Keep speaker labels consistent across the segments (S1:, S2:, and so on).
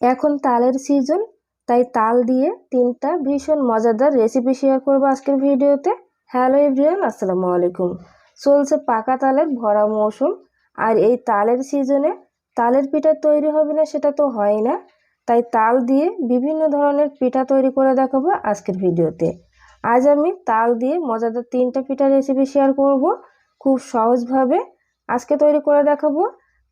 S1: এখন তালের সিজন তাই তাল দিয়ে তিনটা ভীষণ মজাদার রেসিপি শেয়ার করব আজকের ভিডিওতে। হ্যালো এভরিয়ান আসসালামু আলাইকুম। চলছে পাকা তালের ভরা মৌসুম, আর এই তালের সিজনে তালের পিঠা তৈরি হবে না সেটা তো হয় না। তাই তাল দিয়ে বিভিন্ন ধরনের পিঠা তৈরি করে দেখাবো আজকের ভিডিওতে। আজ আমি তাল দিয়ে মজাদার তিনটা পিঠা রেসিপি শেয়ার করব। খুব সহজভাবে আজকে তৈরি করে দেখাবো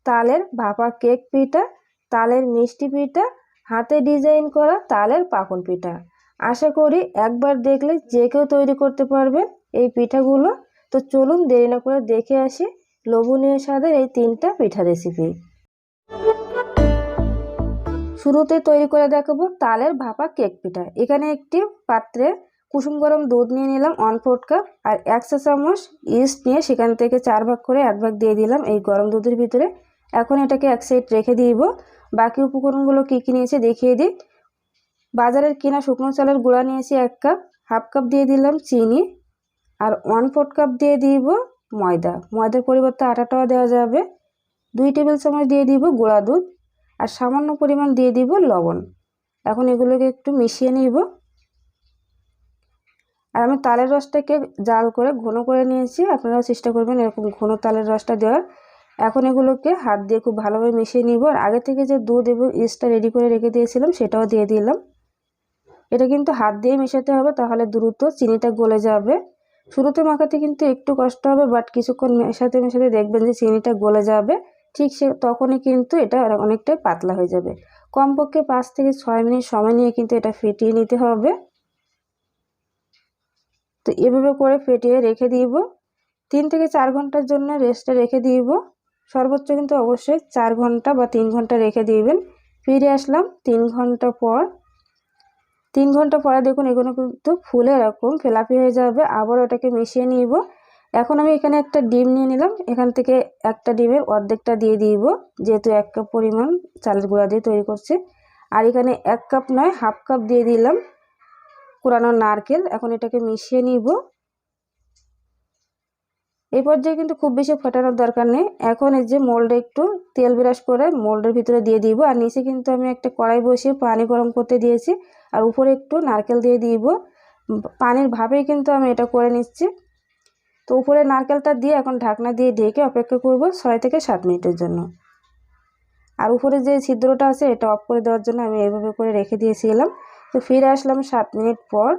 S1: তালের ভাপা কেক পিঠা তালের মিষ্টি পিঠা, হাতে ডিজাইন করা তালের পাকন পিঠা। আশা করি একবার দেখলে যে কেউ তৈরি করতে পারবে এই পিঠাগুলো। তো চলুন দেরি না করে দেখে আসি লোভনীয় স্বাদের এই তিনটা পিঠা রেসিপি শুরুতে তৈরি করে দেখাবো তালের ভাপা কেক পিঠা। এখানে একটি পাত্রে কুসুম গরম দুধ নিয়ে নিলাম ওয়ান ফোর্থ কাপ আর একশো চামচ ইস্ট নিয়ে সেখান থেকে চার ভাগ করে এক ভাগ দিয়ে দিলাম এই গরম দুধের ভিতরে। এখন এটাকে এক সাইড রেখে দিব। বাকি উপকরণগুলো কী কী নিয়েছে দেখিয়ে দিই। বাজারের কিনা শুকনো চালের গুঁড়া নিয়েছি এক কাপ, হাফ কাপ দিয়ে দিলাম চিনি আর ওয়ান ফোর্থ কাপ দিয়ে দিব ময়দা। ময়দার পরিবর্তে আটাটাও দেওয়া যাবে। দুই টেবিল চামচ দিয়ে দিব গুঁড়া দুধ আর সামান্য পরিমাণ দিয়ে দিব লবণ। এখন এগুলোকে একটু মিশিয়ে নিব। আর আমি তালের রসটাকে জাল করে ঘন করে নিয়েছি। আপনারাও চেষ্টা করবেন এরকম ঘন তালের রসটা দেওয়ার। এখন এগুলোকে হাত দিয়ে খুব ভালোভাবে মিশিয়ে নিব। আর আগে থেকে যে দুধ এবং ইস্টটা রেডি করে রেখে দিয়েছিলাম, সেটাও দিয়ে দিলাম। এটা কিন্তু হাত দিয়ে মেশাতে হবে, তাহলে দ্রুত চিনিটা গলে যাবে। শুরুতে মাখাতে কিন্তু একটু কষ্ট হবে বাট কিছুক্ষণ মেশাতে মেশাতে দেখবেন যে চিনিটা গলে যাবে। ঠিক সে তখনই কিন্তু এটা অনেকটাই পাতলা হয়ে যাবে। কমপক্ষে পাঁচ থেকে ছয় মিনিট সময় নিয়ে কিন্তু এটা ফেটিয়ে নিতে হবে। তো এভাবে করে ফেটিয়ে রেখে দিব। তিন থেকে চার ঘণ্টার জন্য রেস্টে রেখে দিব। সর্বোচ্চ কিন্তু অবশ্যই চার ঘণ্টা বা তিন ঘণ্টা রেখে দিবেন। ফিরে আসলাম, তিন ঘণ্টা পর। তিন ঘণ্টা পরে দেখুন এগুলো কিন্তু ফুলে এরকম ফেলাপি হয়ে যাবে। আবার ওটাকে মিশিয়ে নিব। এখন আমি এখানে একটা ডিম নিয়ে নিলাম। এখান থেকে একটা ডিমের অর্ধেকটা দিয়ে দিব, যেহেতু এক কাপ পরিমাণ চালের গুঁড়া দিয়ে তৈরি করছি। আর এখানে এক কাপ নয়, হাফ কাপ দিয়ে দিলাম কুড়ানো নারকেল। এখন এটাকে মিশিয়ে নিব। এই পর্যায়ে কিন্তু খুব বেশি ফোটানোর দরকার নেই। এখন এই যে মোল্ডে একটু তেল ব্রাশ করে মোল্ডের ভিতরে দিয়ে দিব। আর নিচে কিন্তু আমি একটা কড়াই বসিয়ে পানি গরম করতে দিয়েছি। আর উপরে একটু নারকেল দিয়ে দিব। পানির ভাবেই কিন্তু আমি এটা করে নিচ্ছি। তো উপরে নারকেলটা দিয়ে এখন ঢাকনা দিয়ে ঢেকে অপেক্ষা করব ছয় থেকে সাত মিনিটের জন্য। আর উপরে যে ছিদ্রটা আছে এটা অফ করে দেওয়ার জন্য আমি এইভাবে করে রেখে দিয়েছিলাম। তো ফিরে আসলাম সাত মিনিট পর।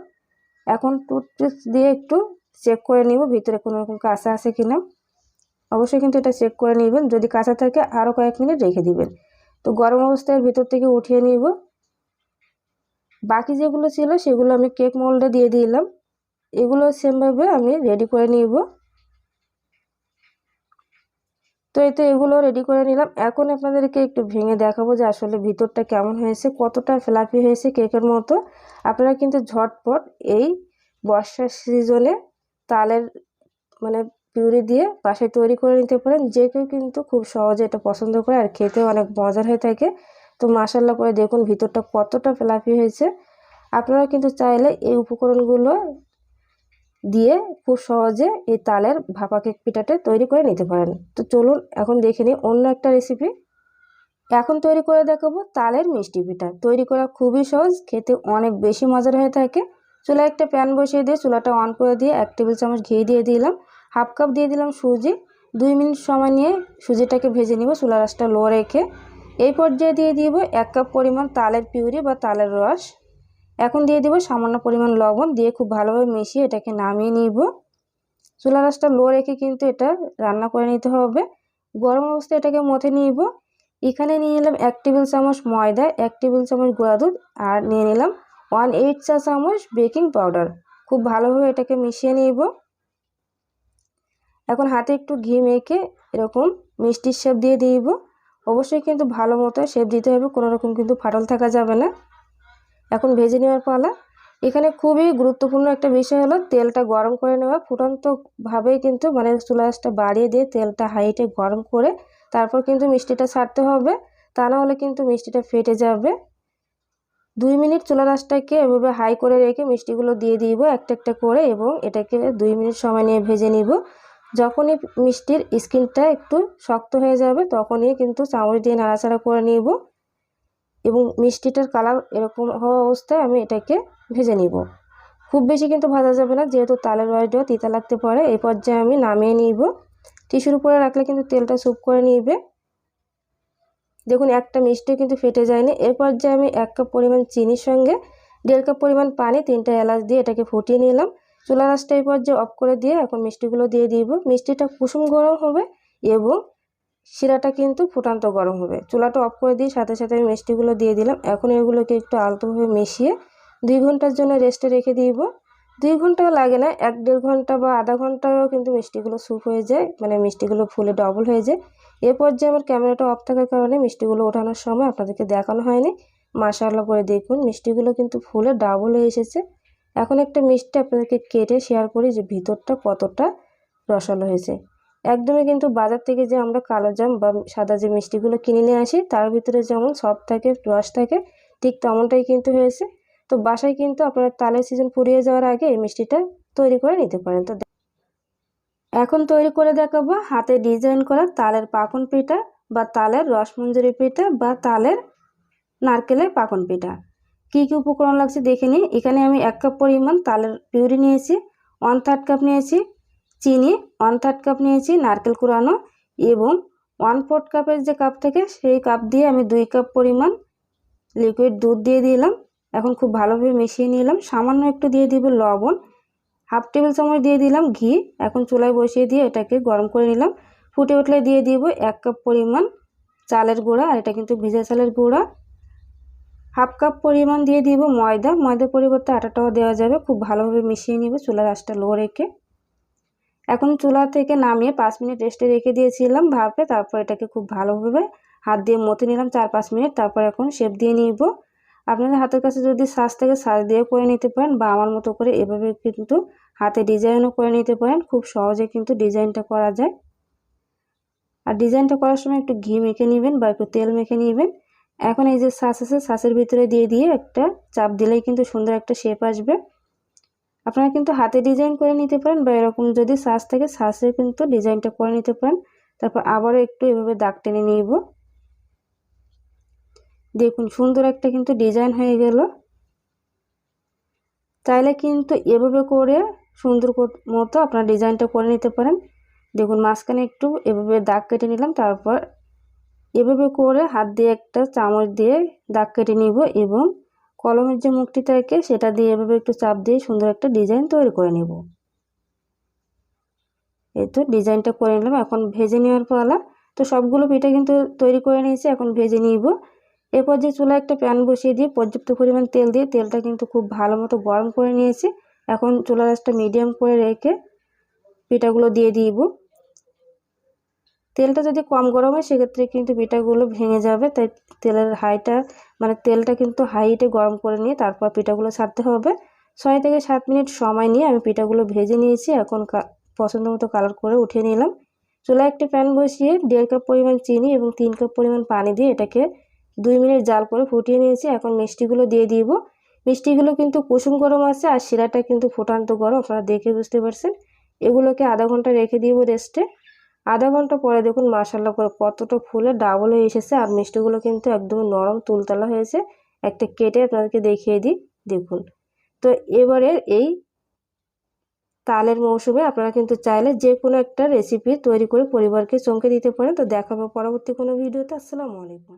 S1: এখন টুথপিক দিয়ে একটু চেক করে নিব, ভিতরে কোনো রকম কাঁচা আছে কি না। অবশ্যই কিন্তু এটা চেক করে নেবেন। যদি কাঁচা থাকে আরও কয়েক মিনিট রেখে দিবেন। তো গরম অবস্থায় ভিতর থেকে উঠিয়ে নিব। বাকি যেগুলো ছিল, সেগুলো আমি কেক মোল্ডে দিয়ে দিলাম। এগুলো সেমভাবে আমি রেডি করে নিব। তো এতে এগুলো রেডি করে নিলাম। এখন আপনাদেরকে একটু ভেঙে দেখাবো যে আসলে ভিতরটা কেমন হয়েছে, কতটা ফ্লাফি হয়েছে কেকের মতো। আপনারা কিন্তু ঝটপট এই বর্ষার সিজনে তালের মানে পিউরি দিয়ে বাসায় তৈরি করে নিতে পারেন। যে কেউ কিন্তু খুব সহজে এটা পছন্দ করে আর খেতে অনেক মজার হয়ে থাকে। তো মাসাল্লা করে দেখুন ভিতরটা কতটা ফেলাফি হয়েছে। আপনারা কিন্তু চাইলে এই উপকরণগুলো দিয়ে খুব সহজে এই তালের ভাপা কেক পিঠাটা তৈরি করে নিতে পারেন। তো চলুন এখন দেখে নিই অন্য একটা রেসিপি এখন তৈরি করে দেখাবো তালের মিষ্টি পিঠা। তৈরি করা খুবই সহজ, খেতে অনেক বেশি মজার হয়ে থাকে। চুলায় একটা প্যান বসিয়ে দিয়ে চুলাটা অন করে দিয়ে এক টেবিল চামচ ঘি দিয়ে দিলাম। হাফ কাপ দিয়ে দিলাম সুজি। দুই মিনিট সময় নিয়ে সুজিটাকে ভেজে নিব চুলা রাসটা লো রেখে। এই পর্যায়ে দিয়ে দিব এক কাপ পরিমাণ তালের পিউরি বা তালের রস। এখন দিয়ে দিব সামান্য পরিমাণ লবণ দিয়ে খুব ভালোভাবে মিশিয়ে এটাকে নামিয়ে নিব। চুলা রাসটা লো রেখে কিন্তু এটা রান্না করে নিতে হবে। গরম অবস্থায় এটাকে মথে নিব। এখানে নিয়ে নিলাম এক টেবিল চামচ ময়দা, এক টেবিল চামচ গুঁড়া দুধ আর নিয়ে নিলাম ওয়ান এইট চা চামচ বেকিং পাউডার। খুব ভালোভাবে এটাকে মিশিয়ে নিব। এখন হাতে একটু ঘি মেখে এরকম মিষ্টির শেপ দিয়ে দিব। অবশ্যই কিন্তু ভালো মতো শেপ দিতে হবে, কোনো রকম কিন্তু ফাটল থাকা যাবে না। এখন ভেজে নেওয়ার পালা। এখানে খুবই গুরুত্বপূর্ণ একটা বিষয় হলো, তেলটা গরম করে নেওয়া। ফুটন্তভাবেই কিন্তু মানে চুলাসটা বাড়িয়ে দিয়ে তেলটা হাইটে গরম করে তারপর কিন্তু মিষ্টিটা ছাড়তে হবে। তা না হলে কিন্তু মিষ্টিটা ফেটে যাবে। দুই মিনিট চুলা রাসটাকে এভাবে হাই করে রেখে মিষ্টিগুলো দিয়ে দিব একটা একটা করে এবং এটাকে দুই মিনিট সময় নিয়ে ভেজে নিব। যখনই মিষ্টির স্কিনটা একটু শক্ত হয়ে যাবে তখনই কিন্তু চামচ দিয়ে নাড়াচাড়া করে নিব এবং মিষ্টিটার কালার এরকম হওয়া অবস্থায় আমি এটাকে ভেজে নিব। খুব বেশি কিন্তু ভাজা যাবে না, যেহেতু তালের বড়িটাও তিতা লাগতে পারে। এই পর্যায়ে আমি নামিয়ে নিব। টিস্যুর উপরে রাখলে কিন্তু তেলটা স্যুপ করে নিবে। দেখুন, একটা মিষ্টিও কিন্তু ফেটে যায়নি। এর পর্যায়ে আমি এক কাপ পরিমাণ চিনির সঙ্গে দেড় কাপ পরিমাণ পানি, তিনটা এলাচ দিয়ে এটাকে ফুটিয়ে নিলাম। চুলা রাসটা এই পর্যায়ে অফ করে দিয়ে এখন মিষ্টিগুলো দিয়ে দিব। মিষ্টিটা কুসুম গরম হবে এবং শিরাটা কিন্তু ফুটান্ত গরম হবে। চুলাটা অফ করে দিয়ে সাথে সাথে আমি মিষ্টিগুলো দিয়ে দিলাম। এখন এগুলোকে একটু আলতোভাবে মিশিয়ে দুই ঘণ্টার জন্য রেস্টে রেখে দিব। দুই ঘন্টাও লাগে না, এক দেড় ঘণ্টা বা আধা ঘন্টাও কিন্তু মিষ্টিগুলো স্যুপ হয়ে যায় মানে মিষ্টিগুলো ফুলে ডবল হয়ে যায়। এ পর্যায়ে আমার ক্যামেরাটা অফ থাকার কারণে মিষ্টিগুলো ওঠানোর সময় আপনাদেরকে দেখানো হয়নি। মাশাআল্লাহ করে দেখুন, মিষ্টিগুলো কিন্তু ফুলে ডাবল হয়ে এসেছে। এখন একটা মিষ্টি আপনাদেরকে কেটে শেয়ার করি যে ভিতরটা কতটা রসালো হয়েছে। একদমই কিন্তু বাজার থেকে যে আমরা কালো জাম বা সাদা যে মিষ্টিগুলো কিনে নিয়ে আসি, তার ভিতরে যেমন সব থাকে, রস থাকে, ঠিক তেমনটাই কিন্তু হয়েছে। তো বাসায় কিন্তু আপনারা তালের সিজন ফুরিয়ে যাওয়ার আগে এই মিষ্টিটা তৈরি করে নিতে পারেন। তো এখন তৈরি করে দেখাবো হাতে ডিজাইন করা তালের পাকন পিঠা বা তালের রসমঞ্জুরি পিঠা বা তালের নারকেলের পাকন পিঠা। কী কী উপকরণ লাগছে দেখে নিই। এখানে আমি এক কাপ পরিমাণ তালের পিউরি নিয়েছি ওয়ান থার্ড কাপ নিয়েছি চিনি ওয়ান থার্ড কাপ নিয়েছি নারকেল কুড়ানো এবং ওয়ান ফোর্থ কাপের যে কাপ থেকে সেই কাপ দিয়ে আমি দুই কাপ পরিমাণ লিকুইড দুধ দিয়ে দিলাম। এখন খুব ভালোভাবে মিশিয়ে নিলাম। সামান্য একটু দিয়ে দিব লবণ। হাফ টেবিল চামচ দিয়ে দিলাম ঘি। এখন চুলায় বসিয়ে দিয়ে এটাকে গরম করে নিলাম। ফুটে উঠলে দিয়ে দিব এক কাপ পরিমাণ চালের গুঁড়া, আর এটা কিন্তু ভিজা চালের গুঁড়া। হাফ কাপ পরিমাণ দিয়ে দিব ময়দা। ময়দার পরিবর্তে আটাটাও দেওয়া যাবে, খুব ভালোভাবে মিশিয়ে নিব চুলার আঁচটা লো রেখে। এখন চুলা থেকে নামিয়ে পাঁচ মিনিট রেস্টে রেখে দিয়েছিলাম ভাপে, তারপর এটাকে খুব ভালোভাবে হাত দিয়ে মতে নিলাম চার পাঁচ মিনিট, তারপর এখন শেপ দিয়ে নিব। আপনাদের হাতের কাছে যদি সাজ থেকে, সাজ দিয়ে করে নিতে পারেন বা আমার মতো করে এভাবে কিন্তু হাতে ডিজাইনও করে নিতে পারেন। খুব সহজে কিন্তু ডিজাইনটা করা যায়। আর ডিজাইনটা করার সময় একটু ঘি মেখে নেবেন বা একটু তেল মেখে নেবেন। এখন এই যে শ্বাস আছে শ্বাসের ভিতরে দিয়ে দিয়ে একটা চাপ দিলেই কিন্তু সুন্দর একটা শেপ আসবে। আপনারা কিন্তু হাতে ডিজাইন করে নিতে পারেন বা এরকম যদি শ্বাস থাকে শ্বাসে কিন্তু ডিজাইনটা করে নিতে পারেন। তারপর আবারও একটু এভাবে দাগ টেনে নিব। দেখুন, সুন্দর একটা কিন্তু ডিজাইন হয়ে গেল। চাইলে কিন্তু এভাবে করে সুন্দর মতো আপনার ডিজাইনটা করে নিতে পারেন। দেখুন, মাঝখানে একটু এভাবে দাগ কেটে নিলাম, তারপর এভাবে করে হাত দিয়ে একটা চামচ দিয়ে দাগ কেটে নিব এবং কলমের যে মুখটি থাকে, সেটা দিয়ে এভাবে একটু চাপ দিয়ে সুন্দর একটা ডিজাইন তৈরি করে নেব। এই তো ডিজাইনটা করে নিলাম। এখন ভেজে নেওয়ার পালা। তো সবগুলো পিঠা কিন্তু তৈরি করে নিয়েছি, এখন ভেজে নিব। এরপর যে চুলা একটা প্যান বসিয়ে দিয়ে পর্যাপ্ত পরিমাণ তেল দিয়ে তেলটা কিন্তু খুব ভালো মতো গরম করে নিয়েছি। এখন চুলা রাসটা মিডিয়াম করে রেখে পিঠাগুলো দিয়ে দিব। তেলটা যদি কম গরম হয়, সেক্ষেত্রে কিন্তু পিঠাগুলো ভেঙে যাবে, তাই তেলের হাইটা মানে তেলটা কিন্তু হাইটে গরম করে নিয়ে তারপর পিঠাগুলো ছাড়তে হবে। ছয় থেকে সাত মিনিট সময় নিয়ে আমি পিঠাগুলো ভেজে নিয়েছি, এখন পছন্দ মতো কালার করে উঠিয়ে নিলাম। চুলায় একটি প্যান বসিয়ে দেড় কাপ পরিমাণ চিনি এবং তিন কাপ পরিমাণ পানি দিয়ে এটাকে দুই মিনিট জাল করে ফুটিয়ে নিয়েছি। এখন মিষ্টিগুলো দিয়ে দিব। মিষ্টিগুলো কিন্তু কুসুম গরম আছে আর শিরাটা কিন্তু ফুটান্ত গরম, আপনারা দেখে বুঝতে পারছেন। এগুলোকে আধা ঘণ্টা রেখে দিব রেস্টে। আধা ঘণ্টা পরে দেখুন মাসাল্লা করে কতটা ফুলে ডাবল হয়ে এসেছে আর মিষ্টিগুলো কিন্তু একদম নরম তুলতলা হয়েছে। একটা কেটে আপনাদেরকে দেখিয়ে দিই, দেখুন। তো এবারে এই তালের মৌসুমে আপনারা কিন্তু চাইলে যে কোনো একটা রেসিপি তৈরি করে পরিবারকে চমকে দিতে পারেন। তো দেখাবো পরবর্তী কোনো ভিডিওতে। আসসালামু আলাইকুম।